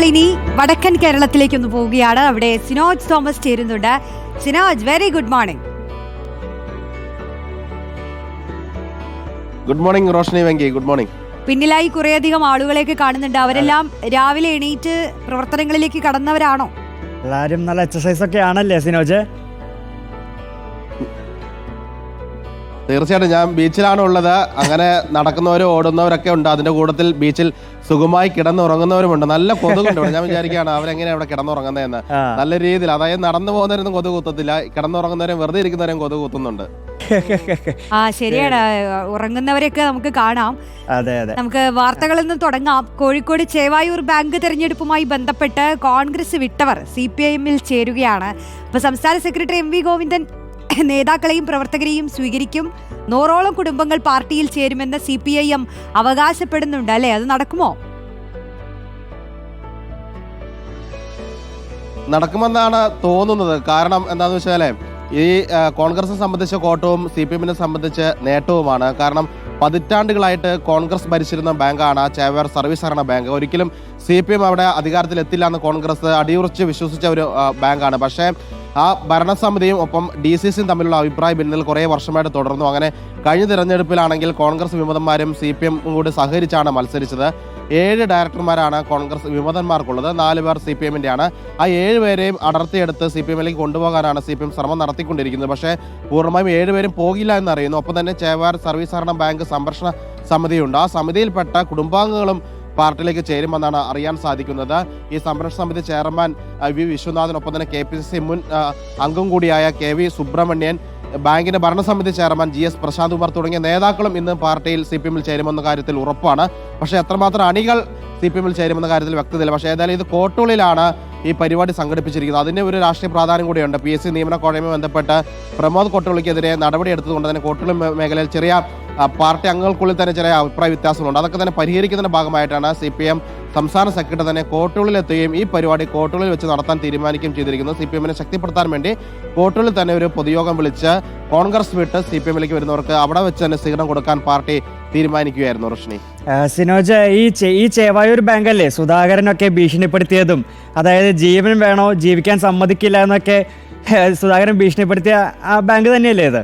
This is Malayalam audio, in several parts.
നമ്മൾ ഇനി വടക്കൻ കേരളത്തിലേക്ക് ഒന്ന് പോവുകയാണ്. അവിടെ സിനോജ് തോമസ് ചേരുന്നുണ്ട്. Sinoj very good morning good morning Roshni Venki. Good morning പിന്നിലായി കുറേയധികം ആളുകളെയൊക്കെ കാണുന്നുണ്ട്. അവരെല്ലാം രാവിലെ എണീറ്റ് പ്രവർത്തനങ്ങളിലേക്ക് കടന്നവരാണോ? എല്ലാവരും നല്ല എക്സസൈസ് ഒക്കെ ആണല്ലേ സിനോജ്? തീർച്ചയായിട്ടും ഞാൻ ബീച്ചിലാണ് ഉള്ളത്. അങ്ങനെ നടക്കുന്നവരും ഓടുന്നവരൊക്കെ ഉണ്ട്. അതിന്റെ കൂട്ടത്തിൽ ബീച്ചിൽ സുഖമായി കിടന്നുറങ്ങുന്നവരുമുണ്ട്. നല്ല കൊതുകുണ്ട് ഇവിടെ. ഞാൻ വിചാരിക്കുകയാണ് അവരെങ്ങനെയാണ് അവിടെ കിടന്നുറങ്ങുന്നതെന്ന്. നല്ല രീതിയിൽ അതായത് നടന്നു പോകുന്നവരൊന്നും കൊതുക് കുത്തത്തില്ല. കിടന്നുറങ്ങുന്നവരും വെറുതെ ഇരിക്കുന്നവരും കൊതുക് കുത്തുന്നുണ്ട്. ആ ശരിയാണ്. ഉറങ്ങുന്നവരെയൊക്കെ നമുക്ക് കാണാം. അതെ അതെ. നമുക്ക് വാർത്തകളിൽ നിന്ന് തുടങ്ങാം. കോഴിക്കോട് ചേവായൂർ ബാങ്ക് തെരഞ്ഞെടുപ്പുമായി ബന്ധപ്പെട്ട് കോൺഗ്രസ് വിട്ടവർ സി പി ഐ എമ്മിൽ ചേരുകയാണ്. അപ്പൊ സംസ്ഥാന സെക്രട്ടറി എം വി ഗോവിന്ദൻ നേതാക്കളെയും പ്രവർത്തകരെയും സ്വീകരിക്കും. നൂറോളം കുടുംബങ്ങൾ പാർട്ടിയിൽ ചേരുമെന്ന് സി പി ഐ എം അവകാശപ്പെടുന്നുണ്ട് അല്ലേ? അത് നടക്കുമോ? നടക്കുമെന്നാണ് തോന്നുന്നത്. കാരണം എന്താണെന്ന് വെച്ചാൽ ഈ കോൺഗ്രസ് സംബന്ധിച്ച കോട്ടവും സി പി എമ്മിനെ സംബന്ധിച്ച് നേട്ടവുമാണ്. കാരണം പതിറ്റാണ്ടുകളായിട്ട് കോൺഗ്രസ് ഭരിച്ചിരുന്ന ബാങ്കാണ് ചേവർ സർവീസ് സഹകരണ ബാങ്ക്. ഒരിക്കലും സി പി എം അവിടെ അധികാരത്തിൽ എത്തില്ല എന്ന് കോൺഗ്രസ് അടിയുറച്ച് വിശ്വസിച്ച ഒരു ബാങ്കാണ്. പക്ഷേ ആ ഭരണസമിതിയും ഒപ്പം ഡി സി സിയും തമ്മിലുള്ള അഭിപ്രായ ഭിന്നൽ കുറേ വർഷമായിട്ട് തുടർന്നു. അങ്ങനെ കഴിഞ്ഞ തിരഞ്ഞെടുപ്പിലാണെങ്കിൽ കോൺഗ്രസ് വിമതന്മാരും സി പി എമ്മും കൂടി സഹകരിച്ചാണ് മത്സരിച്ചത്. ഏഴ് ഡയറക്ടർമാരാണ് കോൺഗ്രസ് വിമതന്മാർക്കുള്ളത്. നാല് പേർ സി പി എമ്മിന്റെ ആണ് ആ ഏഴ് പേരെയും അടർത്തിയെടുത്ത് സി പി എമ്മിലേക്ക് കൊണ്ടുപോകാനാണ് സി പി എം ശ്രമം നടത്തിക്കൊണ്ടിരിക്കുന്നത്. പക്ഷേ പൂർണമായും ഏഴുപേരും പോകില്ല എന്നറിയുന്നു. ഒപ്പം തന്നെ ചേവാർ സർവീസ് സഹകരണ ബാങ്ക് സംരക്ഷണ സമിതിയുണ്ട്. ആ സമിതിയിൽപ്പെട്ട കുടുംബാംഗങ്ങളും പാർട്ടിയിലേക്ക് ചേരുമെന്നാണ് അറിയാൻ സാധിക്കുന്നത്. ഈ സംരക്ഷണ സമിതി ചെയർമാൻ വി. വിശ്വനാഥിനൊപ്പം തന്നെ കെ പി സി സി മുൻ അംഗം കൂടിയായ കെ വി സുബ്രഹ്മണ്യൻ ബാങ്കിന്റെ ഭരണസമിതി chairman G. S. Prasanth Kumar തുടങ്ങിയ നേതാക്കളും ഇന്ന് പാർട്ടിയിൽ സി പി എമ്മിൽ ചേരുമെന്ന കാര്യത്തിൽ ഉറപ്പാണ്. പക്ഷേ എത്രമാത്രം അണികൾ സി പി എമ്മിൽ ചേരുമെന്ന കാര്യത്തിൽ വ്യക്തതയില്ല. പക്ഷേ ഏതായാലും ഇത് കോട്ടൂളിലാണ് ഈ പരിപാടി സംഘടിപ്പിച്ചിരിക്കുന്നത്. അതിന് ഒരു രാഷ്ട്രീയ പ്രാധാന്യം കൂടിയുണ്ട്. പി. എസ് സി നിയമന കോഴയുമായി ബന്ധപ്പെട്ട് പ്രമോദ് കോട്ടുള്ളിക്കെതിരെ നടപടി എടുത്തതുകൊണ്ട് തന്നെ കോട്ടുള്ളി മേഖലയിൽ ചെറിയ പാർട്ടി അംഗങ്ങൾക്കുള്ളിൽ തന്നെ ചില അഭിപ്രായ വ്യത്യാസങ്ങളുണ്ട്. അതൊക്കെ തന്നെ പരിഹരിക്കുന്നതിന്റെ ഭാഗമായിട്ടാണ് സി പി എം സംസ്ഥാന സെക്രട്ടറി തന്നെ കോട്ടുകളിൽ എത്തുകയും ഈ പരിപാടി കോട്ടുകളിൽ വെച്ച് നടത്താൻ തീരുമാനിക്കുകയും ചെയ്തിരിക്കുന്നത്. സി പി എമ്മിനെ ശക്തിപ്പെടുത്താൻ വേണ്ടി കോട്ടുകളിൽ തന്നെ ഒരു പൊതുയോഗം വിളിച്ച് കോൺഗ്രസ് വിട്ട് സി പി എമ്മിലേക്ക് വരുന്നവർക്ക് അവിടെ വെച്ച് തന്നെ സ്വീകരണം കൊടുക്കാൻ പാർട്ടി തീരുമാനിക്കുകയായിരുന്നു റോഷ്നി. സിനോജ ഈ ഈ ചേവായൂർ ബാങ്ക് അല്ലേ സുധാകരനൊക്കെ ഭീഷണിപ്പെടുത്തിയതും അതായത് ജീവൻ വേണോ ജീവിക്കാൻ സമ്മതിക്കില്ല എന്നൊക്കെ സുധാകരൻ ഭീഷണിപ്പെടുത്തിയ ആ ബാങ്ക് തന്നെയല്ലേ ഇത്?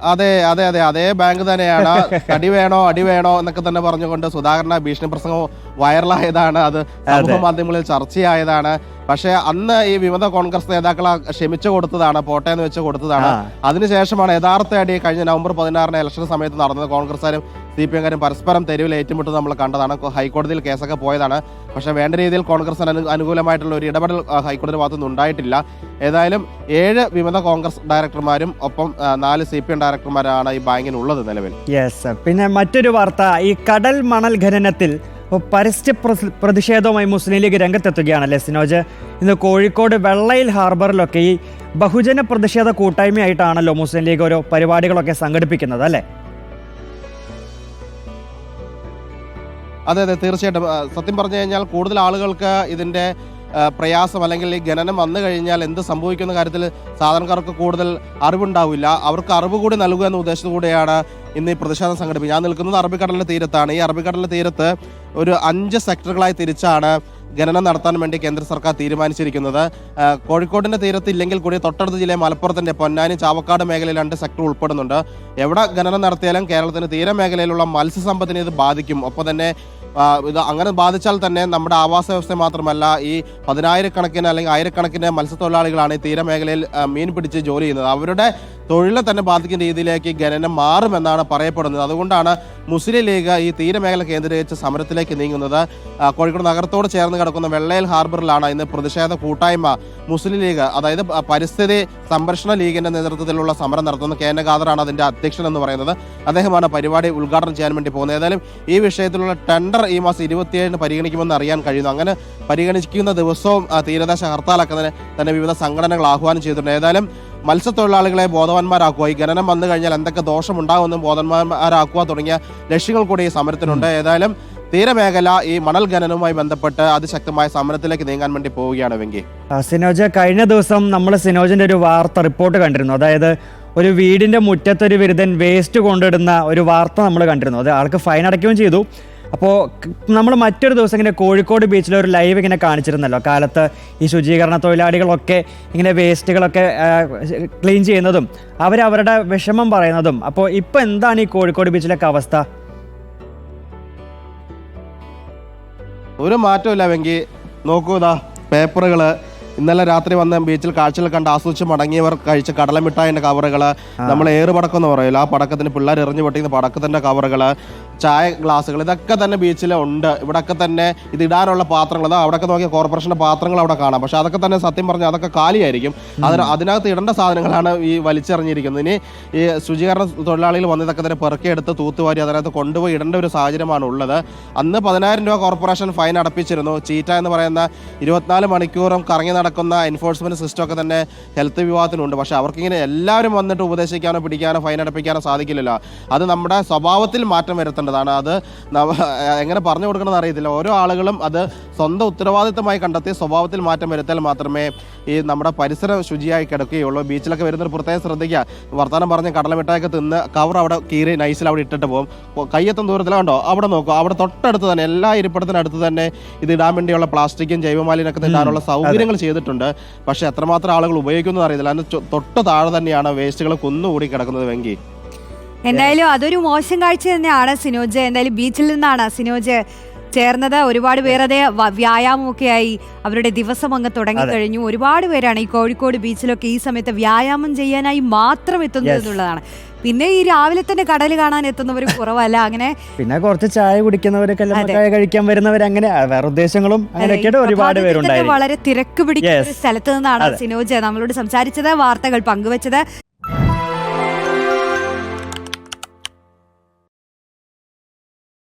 അതെ അതെ അതെ. അതേ ബാങ്ക് തന്നെയാണ്. അടി വേണോ അടി വേണോ എന്നൊക്കെ തന്നെ പറഞ്ഞുകൊണ്ട് സുധാകരന ഭീഷണി പ്രസംഗം വൈറലായതാണ്. അത് സമൂഹ മാധ്യമങ്ങളിൽ ചർച്ചയായതാണ്. പക്ഷേ അന്ന് ഈ വിമത കോൺഗ്രസ് നേതാക്കളെ ക്ഷമിച്ചു കൊടുത്തതാണ് പോട്ടെ എന്ന് വെച്ച് കൊടുത്തതാണ്. അതിനുശേഷമാണ് യഥാർത്ഥ അടി കഴിഞ്ഞ നവംബർ പതിനാറിന് ഇലക്ഷൻ സമയത്ത് നടന്നത്. കോൺഗ്രസ്സുകാരും സി പി എംകാരും പരസ്പരം തെരുവിൽ ഏറ്റുമുട്ടുന്നത് നമ്മൾ കണ്ടതാണ്. ഹൈക്കോടതിയിൽ കേസൊക്കെ പോയതാണ്. പക്ഷേ വേണ്ട രീതിയിൽ കോൺഗ്രസിന് അനു അനുകൂലമായിട്ടുള്ള ഒരു ഇടപെടൽ ഹൈക്കോടതി ഭാഗത്തുനിന്ന് ഉണ്ടായിട്ടില്ല. ഏതായാലും ഏഴ് വിമത കോൺഗ്രസ് ഡയറക്ടർമാരും ഒപ്പം നാല് സി പി എം ഡയറക്ടർമാരാണ് ഈ ബാങ്കിനുള്ളത് നിലവിൽ. യെസ് പിന്നെ മറ്റൊരു വാർത്ത. ഈ കടൽ മണൽ ഖനനത്തിൽ പരസ്യ പ്രസ്- പ്രതിഷേധവുമായി മുസ്ലിം ലീഗ് രംഗത്തെത്തുകയാണല്ലേ സിനോജ്? ഇന്ന് കോഴിക്കോട് വെള്ളയിൽ ഹാർബറിലൊക്കെ ഈ ബഹുജന പ്രതിഷേധ കൂട്ടായ്മയായിട്ടാണല്ലോ മുസ്ലിം ലീഗ് ഓരോ പരിപാടികളൊക്കെ സംഘടിപ്പിക്കുന്നത് അല്ലേ? അതെ അതെ തീർച്ചയായിട്ടും. സത്യം പറഞ്ഞു കഴിഞ്ഞാൽ കൂടുതൽ ആളുകൾക്ക് ഇതിന്റെ പ്രയാസം അല്ലെങ്കിൽ ഈ ഖനനം വന്നു കഴിഞ്ഞാൽ എന്ത് സംഭവിക്കുന്ന കാര്യത്തിൽ സാധാരണക്കാർക്ക് കൂടുതൽ അറിവുണ്ടാവില്ല. അവർക്ക് അറിവ് കൂടി നൽകുക എന്ന ഉദ്ദേശത്തോടെയാണ് ഇന്ന് ഈ പ്രതിഷേധം സംഘടിപ്പിക്കുന്നത്. ഞാൻ നിൽക്കുന്നത് അറബിക്കടലിന്റെ തീരത്താണ്. ഈ അറബിക്കടലിന്റെ തീരത്ത് ഒരു അഞ്ച് സെക്ടറുകളായി തിരിച്ചാണ് ഖനനം നടത്താൻ വേണ്ടി കേന്ദ്ര സർക്കാർ തീരുമാനിച്ചിരിക്കുന്നത്. കോഴിക്കോടിന്റെ കോഴിക്കോടിന്റെ തീരത്ത് ഇല്ലെങ്കിൽ കൂടി തൊട്ടടുത്ത ജില്ലയെ മലപ്പുറത്തിന്റെ പൊന്നാനി ചാവക്കാട് മേഖലയിൽ രണ്ട് സെക്ടർ ഉൾപ്പെടുന്നുണ്ട്. എവിടെ ഖനനം നടത്തിയാലും കേരളത്തിന്റെ തീരമേഖലയിലുള്ള മത്സ്യസമ്പത്തിനെ ഇത് ബാധിക്കും. ഒപ്പം തന്നെ ഇത് അങ്ങനെ ബാധിച്ചാൽ തന്നെ നമ്മുടെ ആവാസ വ്യവസ്ഥ മാത്രമല്ല ഈ പതിനായിരക്കണക്കിന് അല്ലെങ്കിൽ ആയിരക്കണക്കിന് മത്സ്യത്തൊഴിലാളികളാണ് ഈ തീരമേഖലയിൽ മീൻ പിടിച്ച് ജോലി ചെയ്യുന്നത്. അവരുടെ തൊഴിലെ തന്നെ ബാധിക്കുന്ന രീതിയിലേക്ക് ഖനനം മാറുമെന്നാണ് പറയപ്പെടുന്നത്. അതുകൊണ്ടാണ് മുസ്ലിം ലീഗ് ഈ തീരമേഖല കേന്ദ്രീകരിച്ച് സമരത്തിലേക്ക് നീങ്ങുന്നത് കോഴിക്കോട് നഗരത്തോട് ചേർന്ന് കിടക്കുന്ന വെള്ളയിൽ ഹാർബറിലാണ് ഇന്ന് പ്രതിഷേധ കൂട്ടായ്മ മുസ്ലിം ലീഗ് അതായത് പരിസ്ഥിതി സംരക്ഷണ ലീഗിന്റെ നേതൃത്വത്തിലുള്ള സമരം നടത്തുന്ന കെ എൻ ഖാദറാണ് അതിന്റെ അധ്യക്ഷൻ എന്ന് പറയുന്നത്. അദ്ദേഹമാണ് പരിപാടി ഉദ്ഘാടനം ചെയ്യാൻ വേണ്ടി പോകുന്നത്. ഏതായാലും ഈ വിഷയത്തിലുള്ള ടെൻഡർ ഈ മാസം ഇരുപത്തിയേഴിന് പരിഗണിക്കുമെന്ന് അറിയാൻ കഴിയുന്നു. അങ്ങനെ പരിഗണിക്കുന്ന ദിവസവും തീരദേശ ഹർത്താലാക്കുന്നതിന് തന്നെ വിവിധ സംഘടനകൾ ആഹ്വാനം ചെയ്തിട്ടുണ്ട്. ഏതായാലും മത്സ്യത്തൊഴിലാളികളെ ബോധവാന്മാരാക്കുക. ഈ ഖനനം വന്നു കഴിഞ്ഞാൽ എന്തൊക്കെ ദോഷമുണ്ടാകുമെന്നും ബോധവാന്മാരാക്കുക തുടങ്ങിയ ലക്ഷ്യങ്ങൾ കൂടി ഈ സമരത്തിനുണ്ട്. ഏതായാലും തീരമേഖല ഈ മണൽ ഖനനവുമായി ബന്ധപ്പെട്ട് അതിശക്തമായ സമരത്തിലേക്ക് നീങ്ങാൻ വേണ്ടി പോവുകയാണ് വെങ്കി. സിനോജ കഴിഞ്ഞ ദിവസം നമ്മൾ സിനോജിന്റെ ഒരു വാർത്ത റിപ്പോർട്ട് കണ്ടിരുന്നു. അതായത് ഒരു വീടിന്റെ മുറ്റത്തൊരു വിരുദ്ധൻ വേസ്റ്റ് കൊണ്ടിടുന്ന ഒരു വാർത്ത നമ്മൾ കണ്ടിരുന്നു. അത് ആൾക്ക് ഫൈൻ അടയ്ക്കുകയും ചെയ്തു. അപ്പോൾ നമ്മൾ മറ്റൊരു ദിവസം ഇങ്ങനെ കോഴിക്കോട് ബീച്ചിൽ ഒരു ലൈവ് ഇങ്ങനെ കാണിച്ചിരുന്നല്ലോ. കാലത്ത് ഈ ശുചീകരണ തൊഴിലാളികളൊക്കെ ഇങ്ങനെ വേസ്റ്റുകളൊക്കെ ക്ലീൻ ചെയ്യുന്നതും അവരവരുടെ വിഷമം പറയുന്നതും. അപ്പോൾ ഇപ്പോൾ എന്താണ് ഈ കോഴിക്കോട് ബീച്ചിലൊക്കെ അവസ്ഥ? ഒരു മാറ്റമില്ല വെങ്കി. നോക്കൂ ഇതാ പേപ്പറുകൾ ഇന്നലെ രാത്രി വന്ന ബീച്ചിൽ കാഴ്ചകൾ കണ്ട് ആസ്വദിച്ച് മടങ്ങിയവർ കഴിച്ച കടലമിഠായിന്റെ കവറുകൾ നമ്മൾ ഏറ് പടക്കം എന്ന് പറയുമല്ലോ ആ പടക്കത്തിന് പിള്ളേർ എറിഞ്ഞു പൊട്ടിക്കുന്ന പടക്കത്തിന്റെ കവറുകൾ ചായ ഗ്ലാസ്സുകൾ ഇതൊക്കെ തന്നെ ബീച്ചിൽ ഉണ്ട്. ഇവിടെയൊക്കെ തന്നെ ഇത് ഇടാനുള്ള പാത്രങ്ങൾ അതാ അവിടെയൊക്കെ നോക്കിയ കോർപ്പറേഷന്റെ പാത്രങ്ങൾ അവിടെ കാണാം. പക്ഷെ അതൊക്കെ തന്നെ സത്യം പറഞ്ഞാൽ അതൊക്കെ കാലിയായിരിക്കും. അതിന് അതിനകത്ത് ഇടേണ്ട സാധനങ്ങളാണ് ഈ വലിച്ചെറിഞ്ഞിരിക്കുന്നത്. ഇനി ഈ ശുചീകരണ തൊഴിലാളികൾ വന്ന് ഇതൊക്കെ തന്നെ പെറുക്കിയെടുത്ത് തൂത്തുവാരി അതിനകത്ത് കൊണ്ടുപോയി ഇടേണ്ട ഒരു സാഹചര്യമാണ് ഉള്ളത്. അന്ന് പതിനായിരം രൂപ കോർപ്പറേഷൻ ഫൈൻ അടപ്പിച്ചിരുന്നു. ചീറ്റ എന്ന് പറയുന്ന ഇരുപത്തിനാല് മണിക്കൂറും കറങ്ങി നടക്കുന്ന എൻഫോഴ്സ്മെന്റ് സിസ്റ്റമൊക്കെ തന്നെ ഹെൽത്ത് വിഭാഗത്തിനുണ്ട്. പക്ഷേ അവർക്കിങ്ങനെ എല്ലാവരും വന്നിട്ട് ഉപദേശിക്കാനോ പിടിക്കാനോ ഫൈൻ അടപ്പിക്കാനോ സാധിക്കില്ലല്ലോ. അത് നമ്മുടെ സ്വഭാവത്തിൽ മാറ്റം വരുത്തേണ്ടതാണ് അത് എങ്ങനെ പറഞ്ഞു കൊടുക്കണമെന്ന് അറിയത്തില്ല. ഓരോ ആളുകളും അത് സ്വന്തം ഉത്തരവാദിത്തമായി കണ്ടെത്തി സ്വഭാവത്തിൽ മാറ്റം വരുത്തിയാൽ മാത്രമേ ഈ നമ്മുടെ പരിസരം ശുചിയായി കിടക്കുകയുള്ളൂ. ബീച്ചിലൊക്കെ വരുന്നവർ പ്രത്യേകം ശ്രദ്ധിക്കുക. വർത്തമാനം പറഞ്ഞ് കടലമിട്ടായൊക്കെ തിന്ന് കവർ അവിടെ കീറി നൈസിൽ അവിടെ ഇട്ടിട്ട് പോകും. കയ്യെത്തും ദൂരത്തിലാണ്ടോ അവിടെ നോക്കുക അവിടെ തൊട്ടടുത്ത് തന്നെ എല്ലാ ഇരിപ്പിടത്തിനടുത്ത് തന്നെ ഇത് ഇടാൻ വേണ്ടിയുള്ള പ്ലാസ്റ്റിക്കും ജൈവമാലിന്യൊക്കെ ഇടാനുള്ള സൗകര്യങ്ങൾ ചെയ്തിട്ടുണ്ട്. പക്ഷേ എത്രമാത്രം ആളുകൾ ഉപയോഗിക്കുന്നത് അറിയത്തില്ല. അതിന് തൊട്ട് താഴെ തന്നെയാണ് വേസ്റ്റുകൾ കുന്നുകൂടി കിടക്കുന്നത് വെങ്കി. എന്തായാലും അതൊരു മോശം കാഴ്ച തന്നെയാണ് സിനോജ്. എന്തായാലും ബീച്ചിൽ നിന്നാണ് സിനോജ് ചേർന്നത്. ഒരുപാട് പേർ അതേ വ്യായാമമൊക്കെ ആയി അവരുടെ ദിവസം അങ്ങ് തുടങ്ങിക്കഴിഞ്ഞു ഒരുപാട് പേരാണ് ഈ കോഴിക്കോട് ബീച്ചിലൊക്കെ ഈ സമയത്ത് വ്യായാമം ചെയ്യാനായി മാത്രം എത്തുന്നത്. എന്നുള്ളതാണ്. പിന്നെ ഈ രാവിലെ തന്നെ കടൽ കാണാൻ എത്തുന്നവർ കുറവല്ല. അങ്ങനെ പിന്നെ കുറച്ച് ചായ കുടിക്കുന്നവരൊക്കെ ചായ കഴിക്കാൻ വരുന്നവർ അങ്ങനെ വേറെ ഉദ്ദേശങ്ങളും ഒരുപാട് പേരുണ്ട് വളരെ തിരക്ക് പിടിക്കുന്ന സ്ഥലത്ത് നിന്നാണ് സിനോജ് നമ്മളോട് സംസാരിച്ചത് വാർത്തകൾ പങ്കുവച്ചത്.